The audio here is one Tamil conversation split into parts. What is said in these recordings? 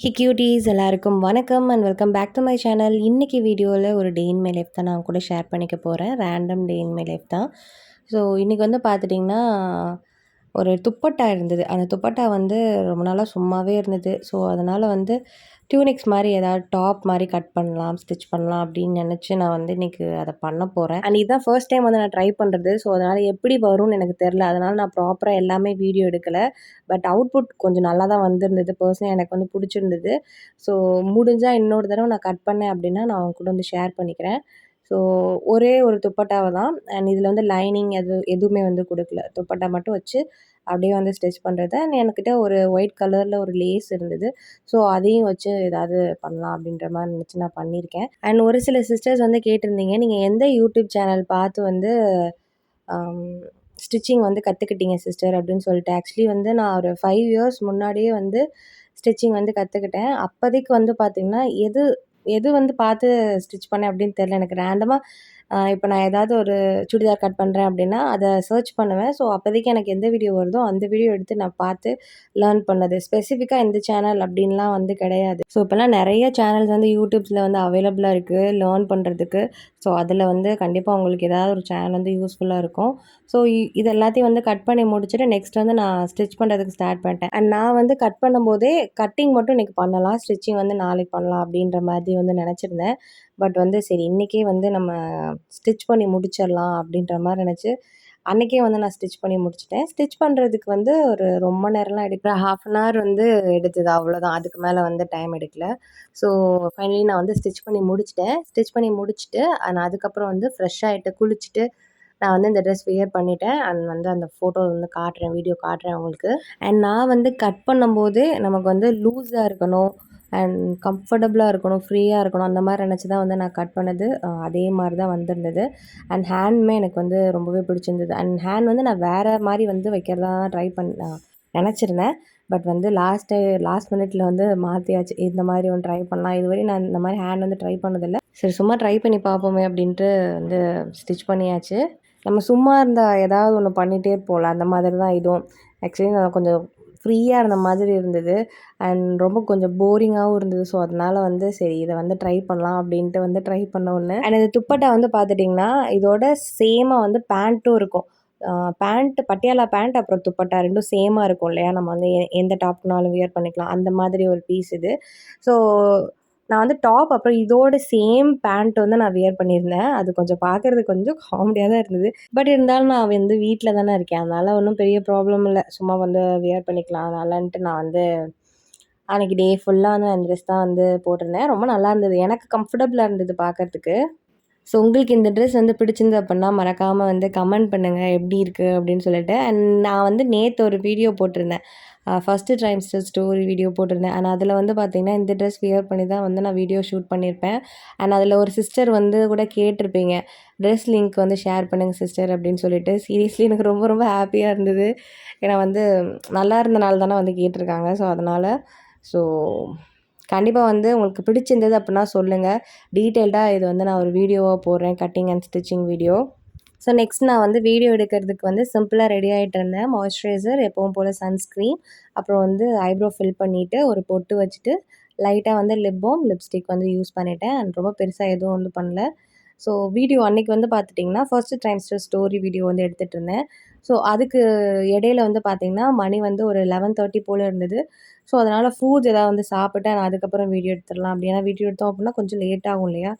ஹிக்யூட்டிஸ் எல்லாருக்கும் வணக்கம் and welcome back to my channel இன்றைக்கி வீடியோவில் ஒரு டே இன் மை லைஃப் தான் நான் கூட ஷேர் பண்ணிக்க போகிறேன் random day in my life தான். ஸோ இன்றைக்கி வந்து பார்த்துட்டிங்கன்னா ஒரு துப்பட்டா இருந்தது. அந்த துப்பட்டா வந்து ரொம்ப நாளாக சும்மாவே இருந்தது. ஸோ அதனால் வந்து டியூனிக்ஸ் மாதிரி ஏதாவது டாப் மாதிரி கட் பண்ணலாம் ஸ்டிச் பண்ணலாம் அப்படின்னு நினச்சி நான் வந்து இன்றைக்கி அதை பண்ண போகிறேன் அண்ட் இதுதான் ஃபர்ஸ்ட் டைம் வந்து நான் ட்ரை பண்ணுறது ஸோ அதனால் எப்படி வரும்னு எனக்கு தெரில அதனால் நான் ப்ராப்பராக எல்லாமே வீடியோ எடுக்கலை. பட் அவுட்புட் கொஞ்சம் நல்லா தான் வந்திருந்தது. பர்சனலாக எனக்கு வந்து பிடிச்சிருந்தது. ஸோ முடிஞ்சால் இன்னொரு தடவை நான் கட் பண்ணேன் அப்படின்னா நான் அவங்க கூட வந்து ஷேர் பண்ணிக்கிறேன். ஸோ ஒரே ஒரு துப்பட்டாவை தான் அண்ட் இதில் வந்து லைனிங் எது எதுவுமே வந்து கொடுக்கல. துப்பட்டா மட்டும் வச்சு அப்படியே வந்து ஸ்டிச் பண்ணுறது என்கிட்ட ஒரு ஒயிட் கலரில் ஒரு லேஸ் இருந்தது. ஸோ அதையும் வச்சு ஏதாவது பண்ணலாம் அப்படின்ற மாதிரி நினச்சி நான் பண்ணியிருக்கேன். அண்ட் ஒரு சில சிஸ்டர்ஸ் வந்து கேட்டிருந்தீங்க நீங்கள் எந்த யூடியூப் சேனல் பார்த்து வந்து ஸ்டிச்சிங் வந்து கற்றுக்கிட்டீங்க சிஸ்டர் அப்படின்னு சொல்லிட்டு. ஆக்சுவலி வந்து நான் ஒரு ஃபைவ் இயர்ஸ் முன்னாடியே வந்து ஸ்டிச்சிங் வந்து கற்றுக்கிட்டேன் அப்போதைக்கு வந்து பார்த்திங்கன்னா எது எது வந்து பார்த்து ஸ்டிச் பண்ணேன் அப்படின்னு தெரில எனக்கு ரேண்டமாக இப்போ நான் ஏதாவது ஒரு சுடிதார் கட் பண்ணுறேன் அப்படின்னா அதை சர்ச் பண்ணுவேன். ஸோ அப்போதைக்கு எனக்கு எந்த வீடியோ வருதோ அந்த வீடியோ எடுத்து நான் பார்த்து லேர்ன் பண்ணது. ஸ்பெசிஃபிக்காக இந்த சேனல் அப்படின்லாம் வந்து கிடையாது. ஸோ இப்போல்லாம் நிறைய சேனல்ஸ் வந்து யூடியூப்ஸில் வந்து அவைலபிளாக இருக்குது லேர்ன் பண்ணுறதுக்கு ஸோ அதில் வந்து கண்டிப்பாக உங்களுக்கு ஏதாவது ஒரு சேனல் வந்து யூஸ்ஃபுல்லாக இருக்கும். ஸோ இது எல்லாத்தையும் வந்து கட் பண்ணி முடிச்சுட்டு நெக்ஸ்ட் வந்து நான் ஸ்டிச் பண்ணுறதுக்கு ஸ்டார்ட் பண்ணிட்டேன். அண்ட் நான் வந்து கட் பண்ணும்போதே கட்டிங் மட்டும் இன்றைக்கி பண்ணலாம். ஸ்டிச்சிங் வந்து நாளைக்கு பண்ணலாம் அப்படின்ற மாதிரி வந்து நினச்சிருந்தேன். பட் வந்து சரி இன்றைக்கே வந்து நம்ம ஸ்டிச் பண்ணி முடிச்சிடலாம் அப்படின்ற மாதிரி நினச்சி அன்றைக்கே வந்து நான் ஸ்டிச் பண்ணி முடிச்சிட்டேன். ஸ்டிச் பண்ணுறதுக்கு வந்து ஒரு ரொம்ப நேரம்லாம் எடுக்கல. ஹாஃப் அன் ஹவர் வந்து எடுத்தது அவ்வளோதான் அதுக்கு மேலே வந்து டைம் எடுக்கல. ஸோ ஃபைனலி நான் வந்து ஸ்டிச் பண்ணி முடிச்சிட்டேன். ஸ்டிச் பண்ணி முடிச்சுட்டு நான் அதுக்கப்புறம் வந்து ஃப்ரெஷ் ஆகிட்டு குளிச்சுட்டு நான் வந்து இந்த ட்ரெஸ் வியர் பண்ணிட்டேன். அண்ட் வந்து அந்த ஃபோட்டோ வந்து காட்டுறேன் வீடியோ காட்டுறேன் உங்களுக்கு. அண்ட் நான் வந்து கட் பண்ணும்போது நமக்கு வந்து லூஸாக இருக்கணும். அண்ட் கம்ஃபர்டபுளாக இருக்கணும் ஃப்ரீயாக இருக்கணும் அந்த மாதிரி நினச்சி தான் வந்து நான் கட் பண்ணது. அதே மாதிரி தான் வந்திருந்தது. அண்ட் ஹேண்டுமே எனக்கு வந்து ரொம்பவே பிடிச்சிருந்தது. அண்ட் ஹேண்ட் வந்து நான் வேறு மாதிரி வந்து வைக்கிறதா தான் ட்ரை பண்ண நினச்சிருந்தேன். பட் வந்து லாஸ்ட்டு லாஸ்ட் மினிட்ல வந்து மாற்றியாச்சு இந்த மாதிரி ஒன்று ட்ரை பண்ணலாம். இதுவரை நான் இந்த மாதிரி ஹேண்ட் வந்து ட்ரை பண்ணதில்லை. சரி சும்மா ட்ரை பண்ணி பார்ப்போமே அப்படின்ட்டு வந்து ஸ்டிச் பண்ணியாச்சு. நம்ம சும்மா இருந்தால் ஏதாவது ஒன்று பண்ணிகிட்டே போகலாம். அந்த மாதிரி தான் இதுவும். ஆக்சுவலி நான் கொஞ்சம் ஃப்ரீயாக இருந்த மாதிரி இருந்தது. அண்ட் ரொம்ப கொஞ்சம் போரிங்காகவும் இருந்தது. ஸோ அதனால் வந்து சரி இதை வந்து ட்ரை பண்ணலாம் அப்படின்ட்டு வந்து ட்ரை பண்ண ஒன்று அண்ட் இந்த துப்பட்டா வந்து பார்த்துட்டிங்கன்னா இதோட சேமாக வந்து பேண்ட்டும் இருக்கும். பேண்ட் பட்டியாலா பேண்ட் அப்புறம் துப்பட்டா ரெண்டும் சேமாக இருக்கும் இல்லையா? நம்ம வந்து எந்த டாப்னாலும் வியர் பண்ணிக்கலாம். அந்த மாதிரி ஒரு பீஸ் இது. ஸோ நான் வந்து டாப் அப்புறம் இதோட சேம் பேண்ட் வந்து நான் வியர் பண்ணியிருந்தேன். அது கொஞ்சம் பார்க்கறது கொஞ்சம் காமெடியாக தான் இருந்தது. பட் இருந்தாலும் நான் வந்து வீட்டில் தானே இருக்கேன். அதனால் ஒன்றும் பெரிய ப்ராப்ளம் இல்லை. சும்மா வந்து வியர் பண்ணிக்கலாம். அதனாலன்ட்டு நான் வந்து அன்றைக்கி டே ஃபுல்லாக வந்து அந்த ட்ரெஸ் தான் வந்து போட்டிருந்தேன். ரொம்ப நல்லா இருந்தது. எனக்கு கம்ஃபர்டபுளாக இருந்தது பார்க்குறதுக்கு ஸோ உங்களுக்கு இந்த ட்ரெஸ் வந்து பிடிச்சிருந்து அப்படின்னா மறக்காமல் வந்து கமெண்ட் பண்ணுங்கள் எப்படி இருக்குது அப்படின்னு சொல்லிட்டு. அண்ட் நான் வந்து நேற்று ஒரு வீடியோ போட்டிருந்தேன். ஃபஸ்ட்டு ட்ரைம்ஸ்டர் ஸ்டோரி வீடியோ போட்டிருந்தேன். அண்ட் அதில் வந்து பார்த்திங்கன்னா இந்த ட்ரெஸ் வியர் பண்ணி தான் வந்து நான் வீடியோ ஷூட் பண்ணியிருப்பேன் அண்ட் அதில் ஒரு சிஸ்டர் வந்து கூட கேட்டிருப்பீங்க. ட்ரெஸ் லிங்க் வந்து ஷேர் பண்ணுங்கள் சிஸ்டர் அப்படின்னு சொல்லிட்டு. சீரியஸ்லி எனக்கு ரொம்ப ரொம்ப ஹாப்பியாக இருந்தது. ஏன்னா வந்து நல்லா இருந்தனால தானே வந்து கேட்டிருக்காங்க. ஸோ அதனால் ஸோ கண்டிப்பாக வந்து உங்களுக்கு பிடிச்சிருந்தது அப்படின்னா சொல்லுங்கள் டீட்டெயில்டாக இது வந்து நான் ஒரு வீடியோவாக போடுறேன் cutting and stitching video. So next நான் வந்து வீடியோ எடுக்கிறதுக்கு வந்து சிம்பிளாக ரெடி ஆகிட்டு இருந்தேன். மாய்ஸ்சரைசர் எப்பவும் போல் சன்ஸ்க்ரீன் அப்புறம் வந்து ஐப்ரோ ஃபில் பண்ணிவிட்டு ஒரு பொட்டு வச்சுட்டு லைட்டாக வந்து லிப்போம் லிப்ஸ்டிக் வந்து யூஸ் பண்ணிட்டேன். அண்ட் ரொம்ப பெருசாக எதுவும் வந்து பண்ணல. ஸோ வீடியோ அன்றைக்கி வந்து பார்த்துட்டிங்கன்னா ஃபர்ஸ்ட் ட்ரைம்ஸ்டர் ஸ்டோரி வீடியோ வந்து எடுத்துகிட்டு இருந்தேன். ஸோ அதுக்கு இடையில வந்து பார்த்திங்கன்னா மணி வந்து ஒரு லெவன் தேர்ட்டி போல் இருந்தது. ஸோ அதனால் ஃப்ரூட்ஸ் எதாவது வந்து சாப்பிட்டு நான் அதுக்கப்புறம் வீடியோ எடுத்துடலாம் அப்படி ஏன்னா வீடியோ எடுத்தோம் அப்படின்னா கொஞ்சம் லேட் ஆகும் இல்லையா?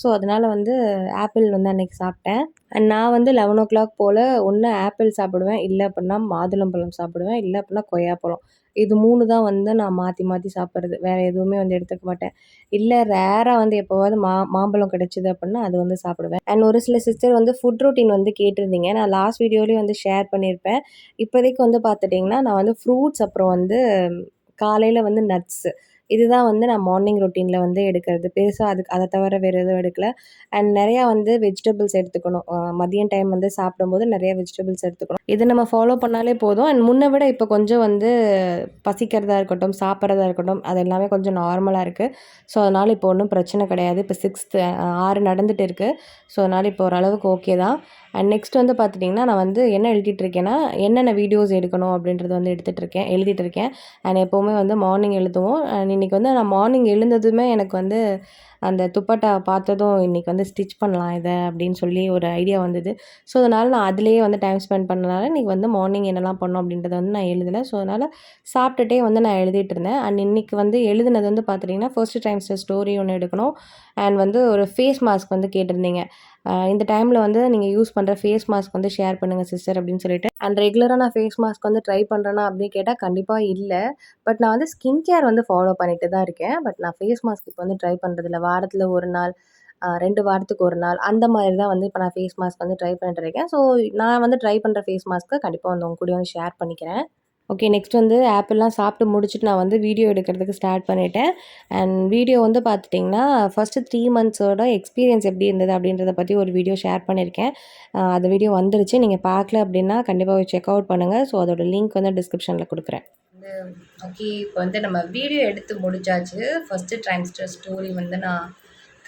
ஸோ அதனால் வந்து ஆப்பிள் வந்து அன்றைக்கி சாப்பிட்டேன். அண்ட் நான் வந்து லெவன் ஓ கிளாக் போல் ஒன்று ஆப்பிள் சாப்பிடுவேன். இல்லை அப்படின்னா மாதுளம்பழம் சாப்பிடுவேன். இல்லை அப்படின்னா கொய்யாப்பழம் இது மூணு தான் வந்து நான் மாற்றி மாற்றி சாப்பிட்றது. வேறு எதுவுமே வந்து எடுத்துக்க மாட்டேன். இல்லை ரேராக வந்து எப்போவாவது மா மாம்பழம் கிடச்சிது அப்படின்னா அது வந்து சாப்பிடுவேன். அண்ட் ஒரு சில சிஸ்டர் வந்து ஃபுட் ரொட்டீன் வந்து கேட்டிருந்தீங்க. நான் லாஸ்ட் வீடியோலேயும் வந்து ஷேர் பண்ணியிருப்பேன். இப்போதைக்கு வந்து பார்த்துட்டிங்கன்னா நான் வந்து ஃப்ரூட்ஸ் அப்புறம் வந்து காலையில் வந்து நட்ஸு இதுதான் வந்து நான் மார்னிங் ரொட்டீனில் வந்து எடுக்கிறது. பெருசாக அதுக்கு அதை தவிர வேறு எதுவும் எடுக்கல. அண்ட் நிறையா வந்து வெஜிடபிள்ஸ் எடுத்துக்கணும். மதியம் டைம் வந்து சாப்பிடும்போது நிறைய வெஜிடபிள்ஸ் எடுத்துக்கணும். இது நம்ம ஃபாலோ பண்ணாலே போதும். அண்ட் முன்னை விட இப்போ கொஞ்சம் வந்து பசிக்கிறதா இருக்கட்டும் சாப்பிட்றதா இருக்கட்டும் அது எல்லாமே கொஞ்சம் நார்மலாக இருக்குது ஸோ அதனால் இப்போ ஒன்றும் பிரச்சனை கிடையாது. இப்போ சிக்ஸ்த்து ஆறு நடந்துகிட்டு இருக்குது ஸோ அதனால் இப்போ ஓரளவுக்கு ஓகே தான். அண்ட் நெக்ஸ்ட் வந்து பார்த்துட்டிங்கன்னா நான் வந்து என்ன எழுதிட்டுருக்கேன்னா என்னென்ன வீடியோஸ் எடுக்கணும் அப்படின்றது வந்து எடுத்துகிட்ருக்கேன் எழுதிட்டுருக்கேன் அண்ட் எப்போவுமே வந்து மார்னிங் எழுதுவோம். அண்ட் இன்றைக்கி வந்து நான் மார்னிங் எழுந்ததுமே எனக்கு வந்து அந்த துப்பட்டா பார்த்ததும் இன்றைக்கி வந்து ஸ்டிச் பண்ணலாம் இதை அப்படின்னு சொல்லி ஒரு ஐடியா வந்தது. ஸோ அதனால் நான் அதிலேயே வந்து டைம் ஸ்பெண்ட் பண்ணனால இன்றைக்கி வந்து மார்னிங் என்னெல்லாம் பண்ணோம் அப்படின்றத வந்து நான் எழுதலை. ஸோ அதனால் சாப்பிட்டுட்டே வந்து நான் எழுதிட்டு இருந்தேன். அண்ட் இன்றைக்கி வந்து எழுதுனது வந்து பார்த்துட்டிங்கன்னா ஃபர்ஸ்ட் டைம்ஸ் ஸ்டோரி ஒன்று எடுக்கணும். அண்ட் வந்து ஒரு ஃபேஸ் மாஸ்க் வந்து கேட்டிருந்தீங்க. இந்த டைமில் வந்து நீங்கள் யூஸ் பண்ணுற ஃபேஸ் மாஸ்க் வந்து ஷேர் பண்ணுங்கள் சிஸ்டர் அப்படின்னு சொல்லிட்டு. அண்ட் ரெகுலராக நான் ஃபேஸ் மாஸ்க் வந்து ட்ரை பண்ணுறேன்னா அப்படின்னு கேட்டால் கண்டிப்பாக இல்லை. பட் நான் வந்து ஸ்கின் கேர் வந்து ஃபாலோ பண்ணிட்டு தான் இருக்கேன். பட் நான் ஃபேஸ் மாஸ்க் இப்போ வந்து ட்ரை பண்ணுறதில்ல வாரத்தில் ஒரு நாள் ரெண்டு வாரத்துக்கு ஒரு நாள் அந்த மாதிரி தான் வந்து இப்போ நான் ஃபேஸ் மாஸ்க் வந்து ட்ரை பண்ணிட்டு இருக்கேன். ஸோ நான் வந்து ட்ரை பண்ணுற ஃபேஸ் மாஸ்க்கை கண்டிப்பாக வந்து உங்க கூட வந்து ஷேர் பண்ணிக்கிறேன். ஓகே நெக்ஸ்ட் வந்து ஆப்பிள்லாம் சாப்பிட்டு முடிச்சுட்டு நான் வந்து வீடியோ எடுக்கிறதுக்கு ஸ்டார்ட் பண்ணிட்டேன். அண்ட் வீடியோ வந்து பார்த்துட்டிங்கன்னா ஃபஸ்ட்டு த்ரீ மந்த்ஸோட எக்ஸ்பீரியன்ஸ் எப்படி இருந்தது அப்படின்றத பற்றி ஒரு வீடியோ ஷேர் பண்ணியிருக்கேன். அந்த வீடியோ வந்துருச்சு. நீங்கள் பார்க்கல அப்படின்னா கண்டிப்பாக செக் அவுட் பண்ணுங்கள் ஸோ அதோட லிங்க் வந்து டிஸ்கிரிப்ஷனில் கொடுக்குறேன். வந்து ஓகே இப்போ வந்து நம்ம வீடியோ எடுத்து முடிச்சாச்சு. ஃபஸ்ட்டு ட்ரைம்ஸ்டர் ஸ்டோரி வந்து நான்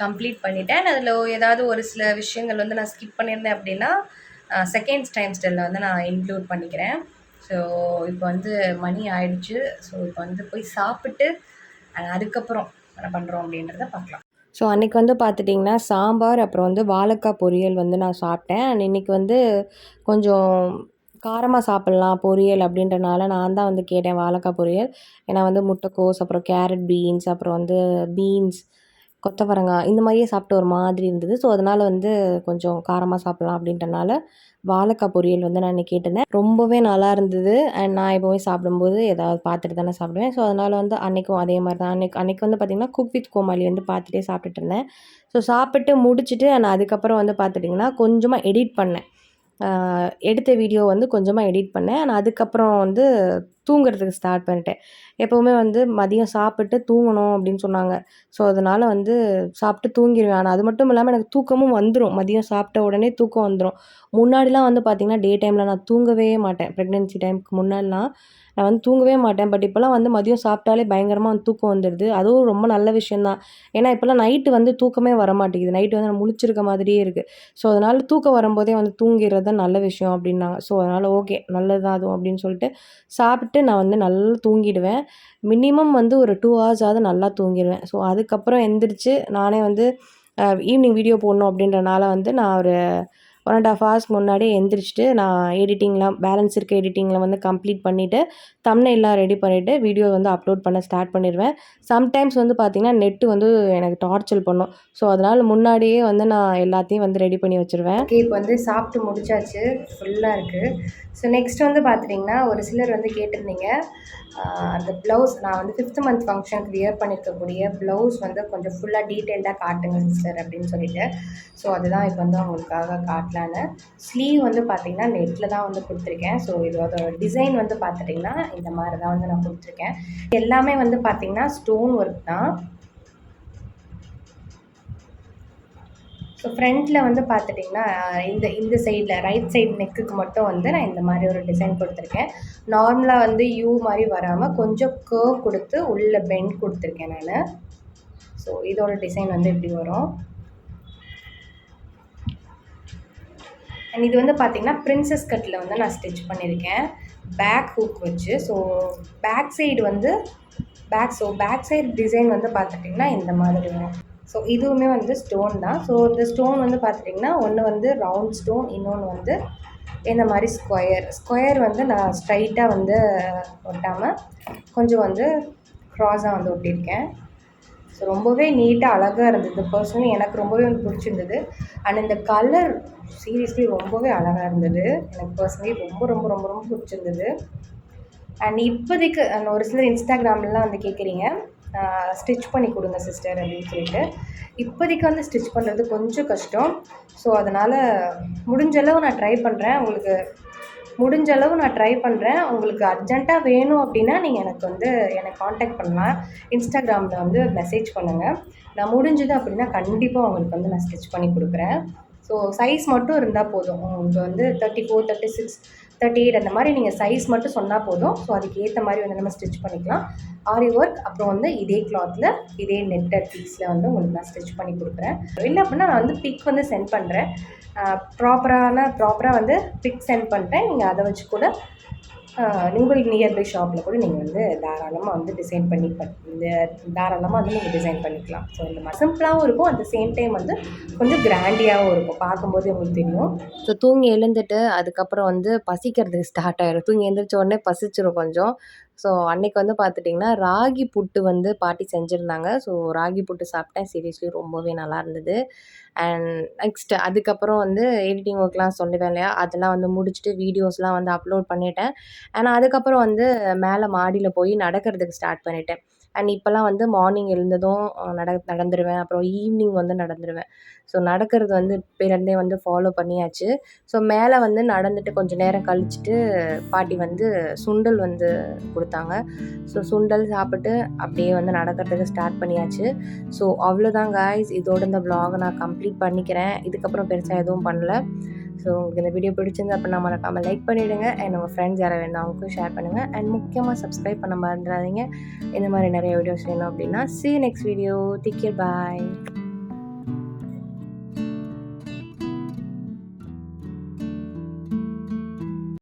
கம்ப்ளீட் பண்ணிட்டேன். அதில் ஏதாவது ஒரு சில விஷயங்கள் வந்து நான் ஸ்கிப் பண்ணியிருந்தேன் அப்படின்னா செகண்ட் டைம்ஸ்டரில் வந்து நான் இன்க்ளூட் பண்ணிக்கிறேன். ஸோ இப்போ வந்து மணி ஆயிடுச்சு. ஸோ இப்போ வந்து போய் சாப்பிட்டு அதுக்கப்புறம் என்ன பண்ணுறோம் அப்படின்றத பார்க்கலாம். ஸோ அன்றைக்கி வந்து பார்த்துட்டிங்கன்னா சாம்பார் அப்புறம் வந்து வாழைக்காய் பொரியல் வந்து நான் சாப்பிட்டேன். அண்ட் இன்றைக்கி வந்து கொஞ்சம் காரமாக சாப்பிட்லாம் பொரியல் அப்படின்றனால நான் தான் வந்து கேட்டேன் வாழைக்காய் பொரியல். ஏன்னா வந்து முட்டைக்கோஸ் அப்புறம் கேரட் பீன்ஸ் அப்புறம் வந்து பீன்ஸ் கொத்தவரங்காய் இந்த மாதிரியே சாப்பிட்டு ஒரு மாதிரி இருந்தது. ஸோ அதனால் வந்து கொஞ்சம் காரமாக சாப்பிட்லாம் அப்படின்றனால வாழைக்காய் பொரியல் வந்து நான் இன்றைக்கி கேட்டிருந்தேன். ரொம்பவே நல்லா இருந்தது. அண்ட் நான் எப்போவுமே சாப்பிடும்போது ஏதாவது பார்த்துட்டு தானே சாப்பிடுவேன். ஸோ அதனால் வந்து அன்றைக்கும் அதே மாதிரி தான். அன்றைக்கு அன்றைக்கி வந்து பார்த்திங்கன்னா குக் வித் கோமாளி வந்து பார்த்துட்டே சாப்பிட்டுட்டு இருந்தேன். ஸோ சாப்பிட்டு முடிச்சுட்டு நான் அதுக்கப்புறம் வந்து பார்த்துட்டிங்கன்னா கொஞ்சமாக எடிட் பண்ணேன். எடுத்த வீடியோ வந்து கொஞ்சமாக எடிட் பண்ணேன். நான் அதுக்கப்புறம் வந்து தூங்குறதுக்கு ஸ்டார்ட் பண்ணிட்டேன். எப்போவுமே வந்து மதியம் சாப்பிட்டு தூங்கணும் அப்படின்னு சொன்னாங்க. ஸோ அதனால் வந்து சாப்பிட்டு தூங்கிடுவேன் ஆனால் அது மட்டும் இல்லாமல் எனக்கு தூக்கமும் வந்துடும் மதியம் சாப்பிட்ட உடனே தூக்கம் வந்துடும் முன்னாடிலாம் வந்து பார்த்திங்கன்னா டே டைமில் நான் தூங்கவே மாட்டேன். ப்ரெக்னென்சி டைமுக்கு முன்னாடிலாம் நான் வந்து தூங்கவே மாட்டேன். பட் இப்போலாம் வந்து மதியம் சாப்பிட்டாலே பயங்கரமாக வந்து தூக்கம் வந்துடுது அதுவும் ரொம்ப நல்ல விஷயந்தான் ஏன்னா இப்போலாம் நைட்டு வந்து தூக்கமே வர மாட்டேங்குது. நைட்டு வந்து நான் முழிச்சிருக்க மாதிரியே இருக்குது ஸோ அதனால் தூக்கம் வரும்போதே வந்து தூங்கிறது தான் நல்ல விஷயம் அப்படின்னாங்க. ஸோ அதனால் ஓகே நல்லது தான் அதுவும் அப்படின்னு சொல்லிட்டு சாப்பிட்டு நான் வந்து நல்லா தூங்கிடுவேன். மினிமம் வந்து ஒரு டூ ஹவர்ஸாவது நல்லா தூங்கிடுவேன். ஸோ அதுக்கப்புறம் எந்திரிச்சு நானே வந்து ஈவினிங் வீடியோ போடணும் அப்படின்றனால வந்து நான் ஒரு ஒன் அண்ட் ஆஃப் ஹவர்ஸ் முன்னாடியே எந்திரிச்சிட்டு நான் எடிட்டிங்லாம் பேலன்ஸ் இருக்க எடிட்டிங்கில் வந்து கம்ப்ளீட் பண்ணிவிட்டு எல்லாம் ரெடி பண்ணிவிட்டு வீடியோ வந்து அப்லோட் பண்ண ஸ்டார்ட் பண்ணிடுவேன் சம்டைம்ஸ் வந்து பார்த்திங்கன்னா நெட்டு வந்து எனக்கு டார்ச்சல் பண்ணும். ஸோ அதனால் முன்னாடியே வந்து நான் எல்லாத்தையும் வந்து ரெடி பண்ணி வச்சுருவேன். கேக் வந்து சாப்பிட்டு முடிச்சாச்சு. ஃபுல்லாக இருக்குது ஸோ நெக்ஸ்ட் வந்து பார்த்துட்டிங்கன்னா ஒரு சிலர் வந்து கேட்டிருந்தீங்க. அந்த ப்ளவுஸ் நான் வந்து ஃபிஃப்த் மந்த் ஃபங்க்ஷனுக்கு வியர் பண்ணியிருக்கக்கூடிய ப்ளவுஸ் வந்து கொஞ்சம் ஃபுல்லாக டீட்டெயில்டாக காட்டுங்க சிஸ்டர் அப்படின்னு சொல்லிட்டு. ஸோ அதுதான் இப்போ வந்து அவங்களுக்காக காட்டலான்னு ஸ்லீவ் வந்து பார்த்திங்கன்னா நெட்டில் தான் வந்து கொடுத்துருக்கேன். ஸோ இதோட டிசைன் வந்து பார்த்துட்டிங்கன்னா இந்த மாதிரி தான் வந்து நான் கொடுத்துருக்கேன். எல்லாமே வந்து பார்த்திங்கன்னா ஸ்டோன் ஒர்க் தான். ஸோ ஃப்ரண்ட்டில் வந்து பார்த்துட்டிங்கன்னா இந்த இந்த சைடில் ரைட் சைடு நெக்குக்கு மட்டும் வந்து நான் இந்த மாதிரி ஒரு டிசைன் கொடுத்துருக்கேன். நார்மலாக வந்து யூ மாதிரி வராமல் கொஞ்சம் கேர்வ் கொடுத்து உள்ளே பெண்ட் கொடுத்துருக்கேன் நான். ஸோ இதோட டிசைன் வந்து இப்படி வரும். அண்ட் இது வந்து பார்த்திங்கன்னா ப்ரின்சஸ் கட்டில் வந்து நான் ஸ்டிச் பண்ணியிருக்கேன் பேக் ஹூக் வச்சு. ஸோ பேக் சைடு வந்து back so back side design வந்து பார்த்துட்டிங்கன்னா இந்த மாதிரி வரும். ஸோ இதுவுமே வந்து ஸ்டோன் தான். ஸோ இந்த ஸ்டோன் வந்து பார்த்துட்டிங்கன்னா ஒன்று வந்து ரவுண்ட் ஸ்டோன் இன்னொன்று வந்து இந்த மாதிரி ஸ்கொயர் ஸ்கொயர் வந்து நான் ஸ்ட்ரைட்டாக வந்து ஒட்டாமல் கொஞ்சம் வந்து க்ராஸாக வந்து ஒட்டியிருக்கேன் ஸோ ரொம்பவே நீட்டாக அழகாக இருந்தது. பர்சனலி எனக்கு ரொம்பவே வந்து பிடிச்சிருந்தது. அண்ட் இந்த கலர் சீரியஸ்லி ரொம்பவே அழகாக இருந்தது. எனக்கு பர்சனலி ரொம்ப ரொம்ப ரொம்ப ரொம்ப பிடிச்சிருந்தது. அண்ட் இப்போதைக்கு ஒரு சிலர் இன்ஸ்டாகிராம்லாம் வந்து கேட்குறீங்க ஸ்டிச் பண்ணி கொடுங்க சிஸ்டர் அப்படின்னு சொல்லிட்டு. இப்போதைக்கு வந்து ஸ்டிச் பண்ணுறது கொஞ்சம் கஷ்டம். ஸோ அதனால் முடிஞ்சளவு நான் ட்ரை பண்ணுறேன் உங்களுக்கு முடிஞ்ச அளவு நான் ட்ரை பண்ணுறேன் உங்களுக்கு அர்ஜெண்ட்டாக வேணும் அப்படின்னா நீங்கள் எனக்கு வந்து என்னை காண்டாக்ட் பண்ணலாம். இன்ஸ்டாகிராமில் வந்து மெசேஜ் பண்ணுங்கள் நான் முடிஞ்சது அப்படின்னா கண்டிப்பாக உங்களுக்கு வந்து நான் ஸ்டிச் பண்ணி கொடுக்குறேன். ஸோ சைஸ் மட்டும் இருந்தால் போதும். உங்களுக்கு வந்து thirty four thirty six thirty eight அந்த மாதிரி நீங்கள் சைஸ் மட்டும் சொன்னால் போதும். ஸோ அதுக்கு ஏற்ற மாதிரி வந்து நம்ம ஸ்டிச் பண்ணிக்கலாம். ஆரி ஒர்க் அப்புறம் வந்து இதே கிளாத்தில் இதே நெட்டட் பீஸில் வந்து உங்களுக்கு நான் ஸ்டிச் பண்ணி கொடுக்குறேன். இல்லை அப்படின்னா நான் வந்து பிக் வந்து சென்ட் பண்ணுறேன் ப்ராப்பரான ப்ராப்பராக வந்து பிக் சென்ட் பண்ணுறேன் நீங்கள் அதை வச்சு கூட உங்களுக்கு நியர்பை ஷாப்பில் கூட நீங்கள் வந்து தாராளமாக வந்து டிசைன் பண்ணி இந்த தாராளமாக வந்து நீங்கள் டிசைன் பண்ணிக்கலாம். ஸோ இந்த மாதிரி சிம்பிளாகவும் இருக்கும். அட் த சேம் டைம் வந்து கொஞ்சம் கிராண்டியாகவும் இருக்கும். பார்க்கும்போது உங்களுக்கு தெரியும். ஸோ தூங்கி எழுந்துட்டு அதுக்கப்புறம் வந்து பசிக்கிறதுக்கு ஸ்டார்ட் ஆகிடும் தூங்கி எழுந்திரிச்ச உடனே பசிச்சிடும் கொஞ்சம். ஸோ அன்னைக்கு வந்து பார்த்துட்டிங்கன்னா ராகி புட்டு வந்து பாட்டி செஞ்சுருந்தாங்க. ஸோ ராகி புட்டு சாப்பிட்டேன். சீரியஸ்லி ரொம்பவே நல்லா இருந்தது. அண்ட் நெக்ஸ்ட் அதுக்கப்புறம் வந்து எடிட்டிங் ஒர்க்லாம் சொல்லுவேன் இல்லையா? அதெல்லாம் வந்து முடிச்சுட்டு வீடியோஸ்லாம் வந்து அப்லோட் பண்ணிட்டேன். அண்ட் அதுக்கப்புறம் வந்து மேலே மாடியில் போய் நடக்கிறதுக்கு ஸ்டார்ட் பண்ணிட்டேன். அண்ட் இப்போல்லாம் வந்து மார்னிங் எழுந்ததும் நட நடந்துருவேன். அப்புறம் ஈவினிங் வந்து நடந்துருவேன். ஸோ நடக்கிறது வந்து இப்போலேருந்தே வந்து ஃபாலோ பண்ணியாச்சு. ஸோ மேலே வந்து நடந்துட்டு கொஞ்சம் நேரம் கழிச்சிட்டு பாட்டி வந்து சுண்டல் வந்து கொடுத்தாங்க. ஸோ சுண்டல் சாப்பிட்டு அப்படியே வந்து நடக்கிறதுக்கு ஸ்டார்ட் பண்ணியாச்சு. ஸோ அவ்வளோதான் காய்ஸ் இதோட இந்த ப்ளாகை நான் கம்ப்ளீட் பண்ணிக்கிறேன். இதுக்கப்புறம் பெருசாக எதுவும் பண்ணல. ஸோ உங்களுக்கு இந்த வீடியோ பிடிச்சிருந்தா அப்படின்னா மறக்காமல் லைக் பண்ணிவிடுங்க அண்ட் உங்கள் ஃப்ரெண்ட்ஸ் யாரை வேணும் அவங்களுக்கும் ஷேர் பண்ணுங்கள் அண்ட் முக்கியமாக சப்ஸ்கிரைப் பண்ண மறந்துடாதீங்க. இந்த மாதிரி நிறைய வீடியோஸ் வேணும் அப்படின்னா see next video take bye